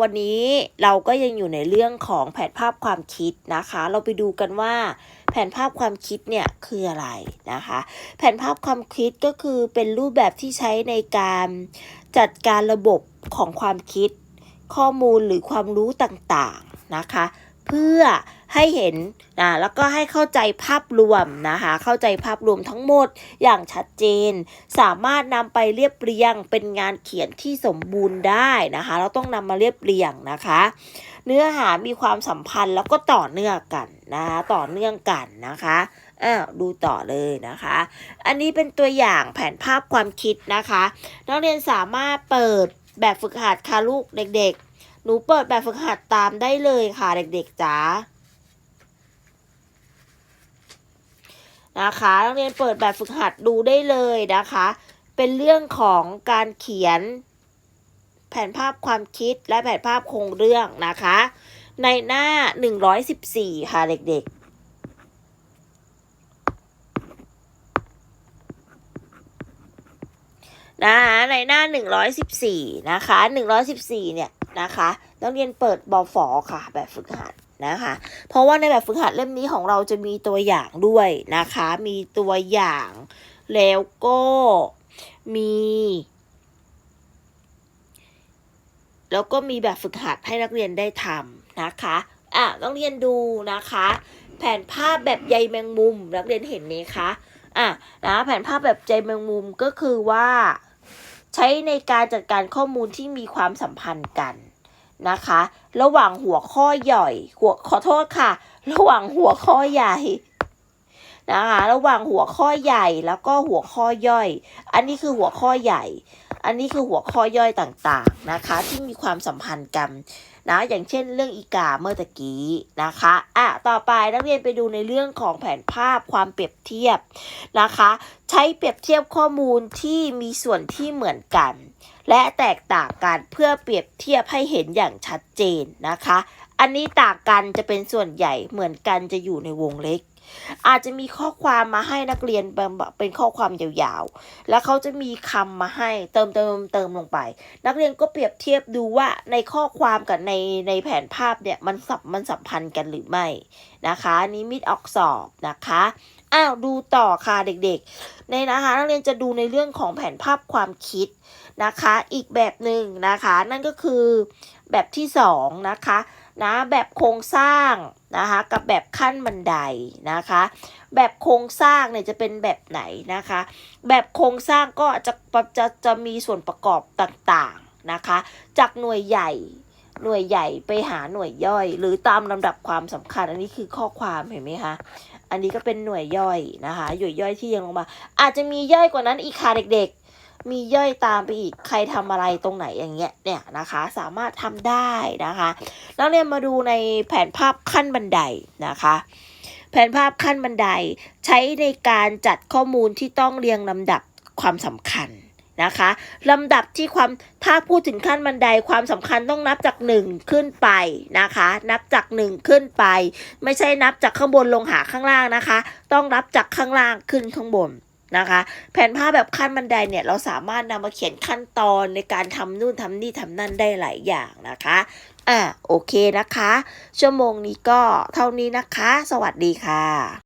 วันนี้เราก็ยังอยู่ในเรื่องของแผนภาพความคิดนะคะ เราไปดูกันว่า แผนภาพความคิดเนี่ยคืออะไรนะคะ แผนภาพความคิดก็คือเป็นรูปแบบที่ใช้ในการจัดการระบบของความคิด ข้อมูลหรือความรู้ต่างๆนะคะ เพื่อ ให้เห็นนะแล้วก็ให้เข้าใจภาพรวมนะคะ เข้าใจภาพรวมทั้งหมดอย่างชัดเจน สามารถนำไปเรียบเรียงเป็นงานเขียนที่สมบูรณ์ได้นะคะ เราต้องนำมาเรียบเรียงนะคะ เนื้อหามีความสัมพันธ์แล้วก็ต่อเนื่องกันนะคะต่อเนื่องกันนะคะอ้าวดูต่อเลยนะคะ อันนี้เป็นตัวอย่างแผนภาพความคิดนะคะ นักเรียนสามารถเปิดแบบฝึกหัดค่ะลูกเด็ก ๆ หนูเปิดแบบฝึกหัดตามได้เลยค่ะเด็กๆจ๋า นะคะนักเรียนเปิดแบบฝึกหัดดูได้เลยนะคะ เป็นเรื่องของการเขียน แผนภาพความคิดและแผนภาพโครงเรื่องนะคะ ในหน้า 114 ค่ะเด็กๆนะคะในหน้า 114 นะคะ 114 เนี่ยนะคะนักเรียนเปิดบอฟอค่ะ แบบฝึกหัด นะคะ เพราะว่าในแบบฝึกหัดเล่มนี้ของเราจะมีตัวอย่างด้วยนะคะ มีตัวอย่างแล้วก็มี แล้วก็มีแบบฝึกหัดให้นักเรียนได้ทำนะคะอะนักเรียนดูนะคะ แผนภาพแบบใยแมงมุมนักเรียนเห็นไหมคะอะนะแผนภาพแบบใยแมงมุมก็คือว่า ใช้ในการจัดการข้อมูลที่มีความสัมพันธ์กัน นะคะ ระหว่างหัวข้อย่อยหัวขอโทษค่ะ ระหว่างหัวข้อใหญ่นะคะระหว่างหัวข้อใหญ่แล้วก็หัวข้อย่อย อันนี้คือหัวข้อใหญ่ อันนี้คือหัวข้อย่อยต่างๆนะคะ ที่มีความสัมพันธ์กันนะอย่างเช่นเรื่องอีกาเมื่อตะกี้นะคะอะต่อไปนักเรียนไปดูในเรื่องของแผนภาพความเปรียบเทียบนะคะ ใช้เปรียบเทียบข้อมูลที่มีส่วนที่เหมือนกัน และแตกต่างกันเพื่อเปรียบเทียบให้เห็นอย่างชัดเจนนะคะ อันนี้ต่างกันจะเป็นส่วนใหญ่เหมือนกันจะอยู่ในวงเล็ก อาจจะมีข้อความมาให้นักเรียนเป็นข้อความยาวๆ แล้วเขาจะมีคำมาให้เติมเติมเติมลงไป นักเรียนก็เปรียบเทียบดูว่าในข้อความกับในในแผนภาพเนี่ยมันสับมันสัมพันธ์กันหรือไม่นะคะอันนี้มิดออกสอบนะคะอ้าวดูต่อค่ะเด็กๆ ในนะคะนักเรียนจะดูในเรื่องของแผนภาพความคิดนะคะ อีกแบบหนึ่งนะคะ นั่นก็คือแบบที่สองนะคะนะแบบโครงสร้าง นะคะกับแบบขั้นบันไดนะคะ แบบโครงสร้างเนี่ยจะเป็นแบบไหนนะคะ แบบโครงสร้างก็จะจะจะมีส่วนประกอบต่างๆนะคะ จากหน่วยใหญ่หน่วยใหญ่ไปหาหน่วยย่อย หรือตามลำดับความสำคัญ อันนี้คือข้อความเห็นไหมคะอันนี้ก็เป็นหน่วยย่อยนะคะหน่วยย่อยที่ยังลงมา อาจจะมีย่อยกว่านั้นอีกค่ะเด็กๆ มีย่อยตามไปอีกใครทำอะไรตรงไหนอย่างเงี้ยเนี่ยนะคะ สามารถทำได้นะคะนักเรียนมาดูในแผนภาพขั้นบันไดนะคะแผนภาพขั้นบันไดใช้ในการจัดข้อมูลที่ต้องเรียงลำดับความสำคัญนะคะลำดับที่ความถ้าพูดถึงขั้นบันไดความสำคัญต้องนับจากหนึ่งขึ้นไปนะคะ นับจากหนึ่งขึ้นไป ไม่ใช่นับจากข้างบนลงหาข้างล่างนะคะ ต้องนับจากข้างล่างขึ้นข้างบน นะคะ แผนภาพแบบขั้นบันไดเนี่ยเราสามารถนำมาเขียนขั้นตอนในการทำนู่นทำนี่ทำนั่นได้หลายอย่างนะคะอ่าโอเคนะคะ ชั่วโมงนี้ก็เท่านี้นะคะ สวัสดีค่ะ